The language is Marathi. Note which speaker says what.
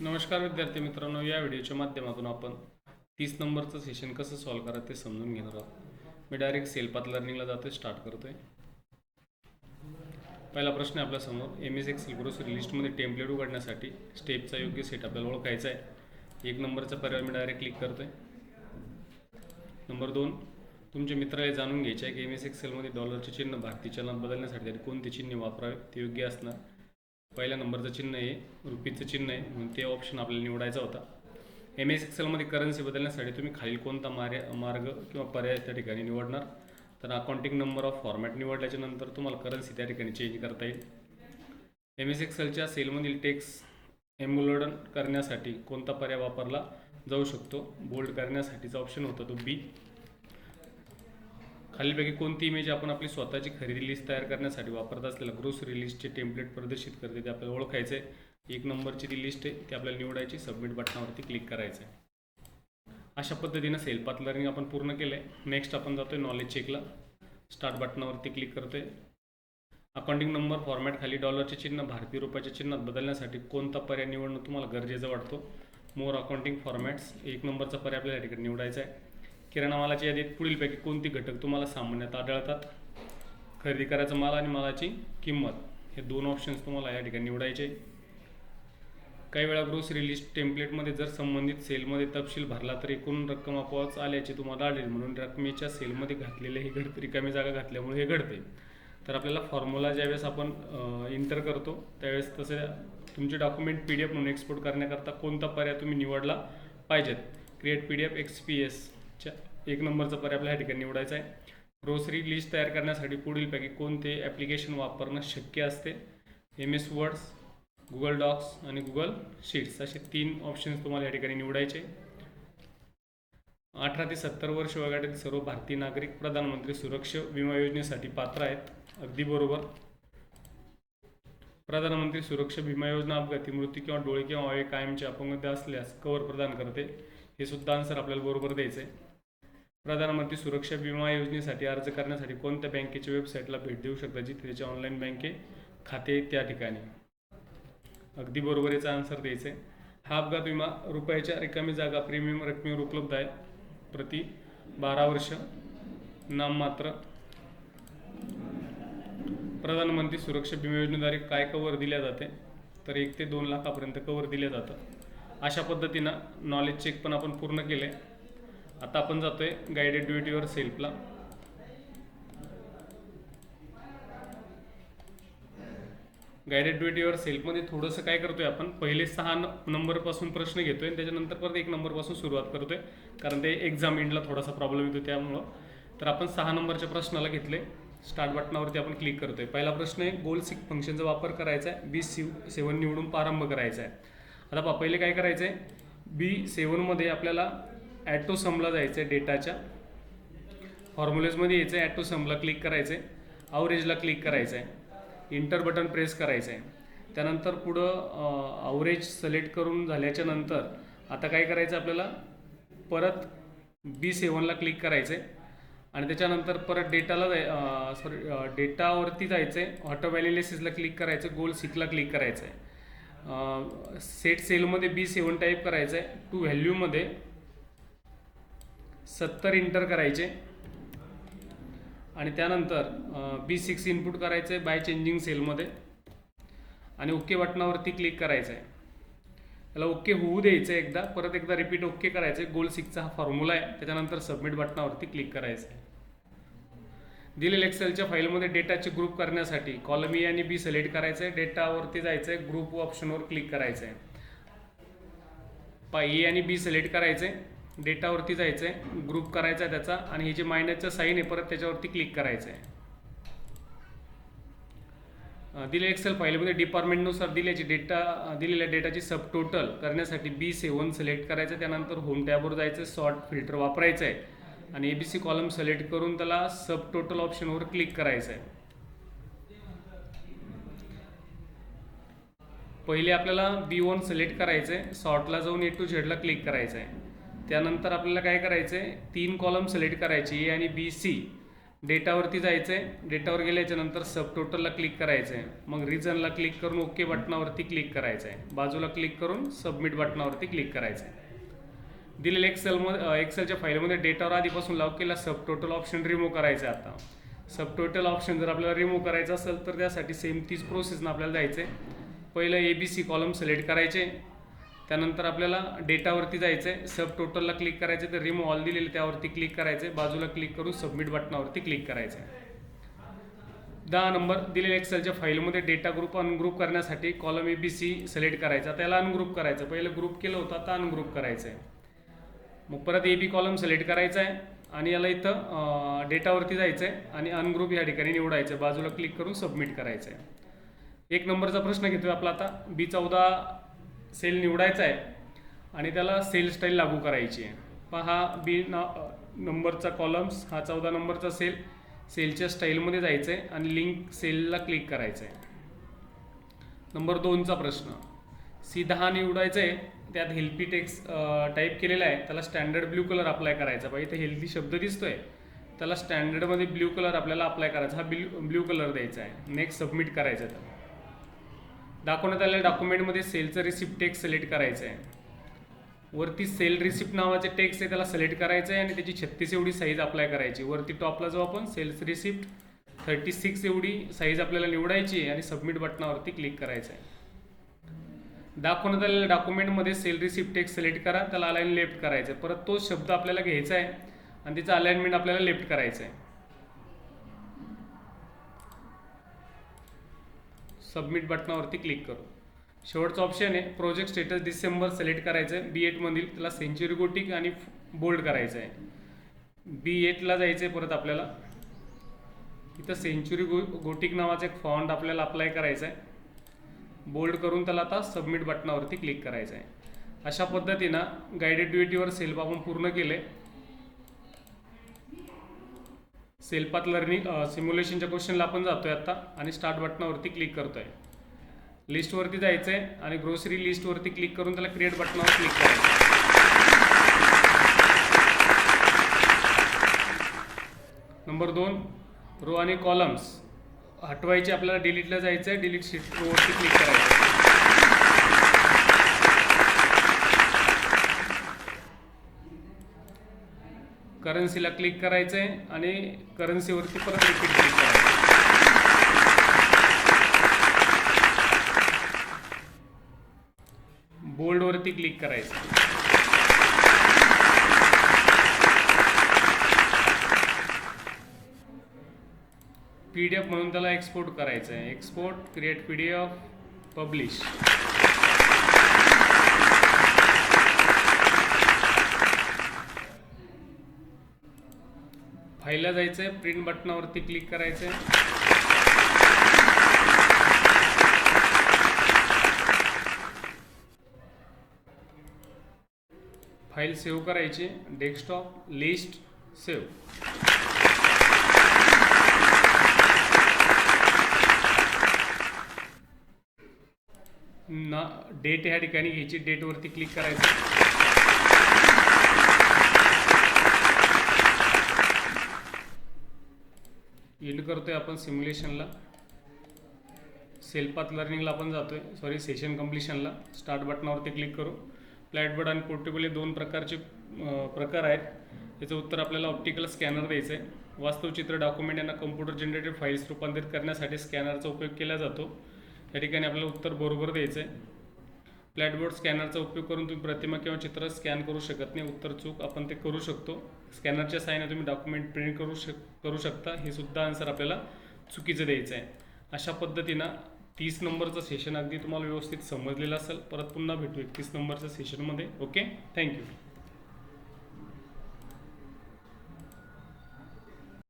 Speaker 1: नमस्कार विद्यार्थी मित्रांनो या व्हिडिओच्या माध्यमातून आपण तीस नंबरचं सेशन कसं सॉल्व करा ते समजून घेणार आहोत. मी डायरेक्ट सेल्पात लर्निंगला जातो स्टार्ट करतोय. पहिला प्रश्न आहे आपल्यासमोर एम एस एक्सेल ग्रोसरी लिस्टमध्ये टेम्पलेट उघडण्यासाठी स्टेपचा योग्य सेट आपल्याला ओळखायचा आहे. एक नंबरचा पर्याय मी डायरेक्ट क्लिक करतोय. नंबर दोन तुमच्या मित्राला जाणून घ्यायचे आहे की एम एस एक्सेलमध्ये डॉलरचे चिन्ह भारतीय चलनात बदलण्यासाठी कोणते चिन्ह वापरावे ते योग्य असणार. पहिल्या नंबरचं चिन्ह आहे रुपीचं चिन्ह आहे म्हणून ते ऑप्शन आपल्याला निवडायचा होता. एम एस एक्सेलमध्ये करन्सी बदलण्यासाठी तुम्ही खालील कोणता मार्य मार्ग किंवा पर्याय त्या ठिकाणी निवडणार? तर अकाउंटिंग नंबर ऑफ फॉर्मॅट निवडल्याच्या नंतर तुम्हाला करन्सी त्या ठिकाणी चेंज करता येईल. एम एस एक्सेलच्या सेलमधील टेक्स एम्बुलडन करण्यासाठी कोणता पर्याय वापरला जाऊ शकतो? बोल्ड करण्यासाठीचा ऑप्शन होता तो बी खालीलपैकी कोणती इमेज आपण आपली स्वतःची खरेदी लिस्ट तयार करण्यासाठी वापरत असलेल्या ग्रोसरी लिस्टचे टेम्पलेट प्रदर्शित करते ते आपल्याला ओळखायचं आहे एक नंबरची ती लिस्ट आहे ती आपल्याला निवडायची सबमिट बटनावरती क्लिक करायचं आहे अशा पद्धतीनं सेल पाथ लर्निंग आपण पूर्ण केलं आहे नेक्स्ट आपण जातो आहे नॉलेज चेकला स्टार्ट बटनावरती क्लिक करतोय. अकाउंटिंग नंबर फॉर्मॅट खाली डॉलरचे चिन्ह भारतीय रुपयाच्या चिन्हात बदलण्यासाठी कोणता पर्याय निवडणं तुम्हाला गरजेचं वाटतो? मोर अकाउंटिंग फॉर्मॅट्स एक नंबरचा पर्याय आपल्याला या ठिकाणी निवडायचा आहे किराणा मालाच्या यादीत पुढीलपैकी कोणती घटक तुम्हाला सामान्यात आढळतात? खरेदी करायचा माल आणि मालाची किंमत हे दोन ऑप्शन्स तुम्हाला या ठिकाणी निवडायचे काही वेळा ग्रोसरी लिस्ट टेम्पलेटमध्ये जर संबंधित सेलमध्ये तपशील भरला तर एकूण रक्कम आपोआच आल्याचे तुम्हाला आढळेल. म्हणून रकमेच्या सेलमध्ये घातलेले हे घडते रिकामी जागा घातल्यामुळे हे घडते. तर आपल्याला फॉर्म्युला ज्यावेळेस आपण इंटर करतो त्यावेळेस तसे तुमचे डॉक्युमेंट पी डी एफ म्हणून एक्सपोर्ट करण्याकरता कोणता पर्याय तुम्ही निवडला पाहिजेत? Create P D F X P S एक नंबरचा पर्याय आपल्या ठिकाणी निवडायचा आहे. ग्रोसरी लिस्ट तयार करण्यासाठी पुढीलपैकी कोणते ॲप्लिकेशन वापरणं शक्य असते? M S Words Google Docs आणि गुगल शीट्स असे तीन ऑप्शन्स तुम्हाला या ठिकाणी निवडायचे. अठरा ते सत्तर वर्ष वयोगटातील सर्व भारतीय नागरिक प्रधानमंत्री सुरक्षा विमा योजनेसाठी पात्र आहेत. अगदी बरोबर. प्रधानमंत्री सुरक्षा विमा योजना अपघाती मृत्यू किंवा डोळे किंवा अवयव कायमचे अपंगता असल्यास कवर प्रदान करते. हे सुद्धा आन्सर आपल्याला बरोबर द्यायचं आहे प्रधानमंत्री सुरक्षा विमा योजनेसाठी अर्ज करण्यासाठी कोणत्या बँकेच्या वेबसाईटला भेट देऊ शकता जिथे त्याचे ऑनलाईन बँके खाते आहे त्या ठिकाणी? अगदी बरोबर याचा आन्सर द्यायचं आहे. हा अपघात विमा रुपयाच्या रिकामी जागा प्रीमियम रकमेवर उपलब्ध आहे. प्रति बारा वर्ष नाममात्र प्रधानमंत्री सुरक्षा विमा योजनेद्वारे काय कवर दिल्या जाते? तर एक ते दोन लाखापर्यंत कवर दिलं जातं. अशा पद्धतीनं नॉलेज चेक पण आपण पूर्ण केले आता आपण जातोय गायडेड ड्युटीवर सेल्फला गायडेड ड्युटीवर सेल्फमध्ये थोडंसं काय करतोय आपण? पहिले सहा नंबरपासून प्रश्न घेतोय आणि त्याच्यानंतर परत एक नंबरपासून सुरुवात करतोय. कारण ते एक्झाम एंडला थोडासा प्रॉब्लेम येतो त्यामुळं. तर आपण सहा नंबरच्या प्रश्नाला घेतले. स्टार्ट बटनावरती आपण क्लिक करतोय. पहिला प्रश्न आहे गोल सिक फंक्शनचा वापर करायचा आहे. बी सी सेवन निवडून प्रारंभ करायचा आहे. आता पहिले काय करायचं आहे बी सेवनमध्ये आपल्याला ॲटो समला जायचं आहे डेटाच्या. फॉर्म्युलेजमध्ये यायचं आहे ॲटो समला क्लिक करायचं आहे अवरेजला क्लिक करायचं आहे इंटर बटन प्रेस करायचं आहे त्यानंतर पुढं अवरेज सिलेक्ट करून झाल्याच्यानंतर आता काय करायचं आपल्याला? परत बी सेवनला क्लिक करायचं आहे आणि त्याच्यानंतर परत डेटाला जाय सॉरी डेटावरती जायचं आहे ऑटो व्हॅलिलेसिसला क्लिक करायचं गोल सिकला क्लिक करायचं आहे सेट सेलमध्ये बी सेवन टाईप करायचं आहे टू व्हॅल्यूमध्ये सत्तर इंटर करायचे. आणि त्यानंतर बी सिक्स इनपुट करायचं आहे बाय चेंजिंग सेलमध्ये आणि ओके बटनावरती क्लिक करायचं आहे त्याला ओके होऊ द्यायचं आहे एकदा परत एकदा रिपीट ओके करायचं आहे गोल सिक्सचा हा फॉर्म्युला आहे. त्याच्यानंतर सबमिट बटनावरती क्लिक करायचं आहे दिलेल्या एक्सेलच्या फाईलमध्ये डेटाचे ग्रुप करण्यासाठी कॉलम ए आणि बी सिलेक्ट करायचं आहे डेटावरती जायचं आहे ग्रुप ऑप्शनवर क्लिक करायचं आहे पा ए आणि बी सिलेक्ट करायचं आहे डेटावरती जायचं आहे ग्रुप करायचा आहे त्याचा आणि हे जे मायनसचं साईन आहे परत त्याच्यावरती क्लिक करायचं आहे दिले एक्सेल फाईलमध्ये डिपार्टमेंटनुसार दिल्याची डेटा दिलेल्या डेटाची सब टोटल करण्यासाठी बी सेवन सिलेक्ट करायचं त्यानंतर होम टॅबवर जायचं सॉर्ट फिल्टर वापरायचं आहे आणि A B C column select करून त्याला सब टोटल ऑप्शनवर क्लिक करायचं आहे पहिले आपल्याला बी वन सिलेक्ट करायचं आहे सॉर्टला जाऊन ए टू झेडला क्लिक करायचं आहे त्यानंतर आपल्याला काय करायचं आहे तीन कॉलम सिलेक्ट करायची ए आणि बी सी डेटावरती जायचं आहे डेटावर गेल्याच्यानंतर सब टोटलला क्लिक करायचं आहे मग रिजनला क्लिक करून ओके बटनावरती क्लिक करायचं आहे बाजूला क्लिक करून सबमिट बटनावरती क्लिक करायचं आहे दिलेल्या एक्सेलमध्ये एक्सेलच्या फाईलमध्ये डेटावर आधीपासून लॉक केला सब टोटल ऑप्शन रिमूव्ह करायचं आहे आता. सब टोटल ऑप्शन जर आपल्याला रिमूव्ह करायचं असेल तर त्यासाठी सेम तीच प्रोसेसनं आपल्याला जायचं आहे पहिलं A B C column select करायचे. त्यानंतर आपल्याला डेटावरती जायचं आहे सब टोटलला क्लिक करायचं तर रिमूव्ह ऑल दिलेलं त्यावरती क्लिक करायचं आहे बाजूला क्लिक करून सबमिट बटनावरती क्लिक करायचं आहे दहा नंबर दिलेल्या एक्सेलच्या फाईलमध्ये डेटा ग्रुप अनग्रुप करण्यासाठी column A B C select करायचा. त्याला अनग्रुप करायचं. पहिलं ग्रुप केलं होतं आता अनग्रुप करायचं आहे मग परत ए बी कॉलम सिलेक्ट करायचा आहे आणि याला इथं डेटावरती जायचं आहे आणि अनग्रुप या ठिकाणी निवडायचं आहे बाजूला क्लिक करून सबमिट करायचं आहे एक नंबरचा प्रश्न घेतोय आपला आता. बी चौदा सेल निवडायचा आहे आणि त्याला सेल स्टाईल लागू करायची आहे. पहा बी ना नंबरचा कॉलम्स हा चौदा नंबरचा सेल सेलच्या स्टाईलमध्ये जायचं आहे आणि लिंक सेलला क्लिक करायचं आहे. नंबर दोनचा प्रश्न. सी दहा निवडायचं आहे त्यात हेल्पी टेक्स टाईप केलेला आहे त्याला स्टँडर्ड ब्ल्यू कलर अप्लाय करायचा. पाहिजे इथे हेल्दी शब्द दिसतोय. त्याला स्टँडर्डमध्ये ब्ल्यू कलर आपल्याला अप्लाय करायचा. हा ब्ल्यू ब्ल्यू कलर द्यायचा आहे. नेक्स्ट सबमिट करायचं आहे त्याला. दाखवण्यात आलेल्या डॉक्युमेंटमध्ये सेलचं रिसिप्ट टेक्स्ट सिलेक्ट करायचं आहे वरती सेल रिसिप्ट नावाचे टेक्स्ट आहे त्याला सिलेक्ट करायचं आहे आणि त्याची छत्तीस एवढी साईज अप्लाय करायची. वरती टॉपला जाऊ आपण सेल्स रिसिप्ट थर्टी सिक्स एवढी साईज आपल्याला निवडायची आहे आणि सबमिट बटनावरती क्लिक करायचं आहे दाखवण्यात आलेल्या डॉक्युमेंटमध्ये सेल रिसिप्ट टेक्स्ट सिलेक्ट करा त्याला अलाईन लेफ्ट करायचं आहे परत तो शब्द आपल्याला घ्यायचा आहे आणि त्याचं अलाइनमेंट आपल्याला लेफ्ट करायचं आहे सबमिट बटनावरती क्लिक करू. शेवटचं ऑप्शन आहे प्रोजेक्ट स्टेटस डिसेंबर सिलेक्ट करायचं आहे बी एटमधील त्याला सेंच्युरी गोटिक आणि बोल्ड करायचं आहे बी एटला जायचं आहे परत आपल्याला. इथं सेंच्युरी गो गोटिक नावाचा एक फॉन्ट आपल्याला अप्लाय करायचा आहे बोल्ड करून त्याला आता सबमिट बटनावरती क्लिक करायचं आहे अशा पद्धतीनं गायडेड ड्युटीवर सेल्फ आपण पूर्ण केले सेल्फात लर्निंग सिम्युलेशनच्या क्वेश्चनला आपण जातोय आता आणि स्टार्ट बटनावरती क्लिक करतोय. लिस्टवरती जायचं आहे आणि ग्रोसरी लिस्टवरती क्लिक करून त्याला क्रिएट बटनावर क्लिक करायचं. नंबर दोन रो आणि कॉलम्स हटवायचे आपल्याला डिलीटला जायचं आहे डिलीट शीटवरती रोवरती क्लिक करायचं. करन्सीला क्लिक करायचं आहे आणि करन्सीवरती परत रिपीट क्लिक करायचं बोल्डवरती क्लिक करायचं पी डी एफ म्हणून त्याला एक्सपोर्ट करायचं आहे export create P D F publish फाईलला जायचं आहे प्रिंट बटनावरती क्लिक करायचं आहे फाईल सेव्ह करायची डेस्कटॉप लिस्ट सेव्ह ना डेट ह्या ठिकाणी घ्यायची डेटवरती क्लिक करायचं. एंड करतोय आपण सिम्युलेशनला सेल्फात लर्निंगला आपण जातोय. सॉरी सेशन कम्प्लिशनला स्टार्ट बटनावरती क्लिक करू. फ्लॅटबोर्ड आणि पोर्टेबल हे दोन प्रकारचे प्रकार आहेत. याचं उत्तर आपल्याला ऑप्टिकल स्कॅनर द्यायचं आहे. वास्तवचित्र डॉक्युमेंट यांना कम्प्युटर जनरेटेड फाईल्स रूपांतरित करण्यासाठी स्कॅनरचा उपयोग केला जातो. या ठिकाणी आपल्याला उत्तर बरोबर द्यायचं आहे. फ्लॅटबोर्ड स्कॅनरचा उपयोग करून तुम्ही प्रतिमा किंवा चित्र स्कॅन करू शकत नाही. उत्तर चूक आपण ते करू शकतो. स्कॅनरच्या साहाय्याने तुम्ही डॉक्युमेंट प्रिंट करू शक करू शकता. हे सुद्धा आन्सर आपल्याला चुकीचं द्यायचं आहे. अशा पद्धतीनं तीस नंबरचं सेशन अगदी तुम्हाला व्यवस्थित समजलेलं असेल. परत पुन्हा भेटू एकतीस नंबरच्या सेशनमध्ये ओके थँक्यू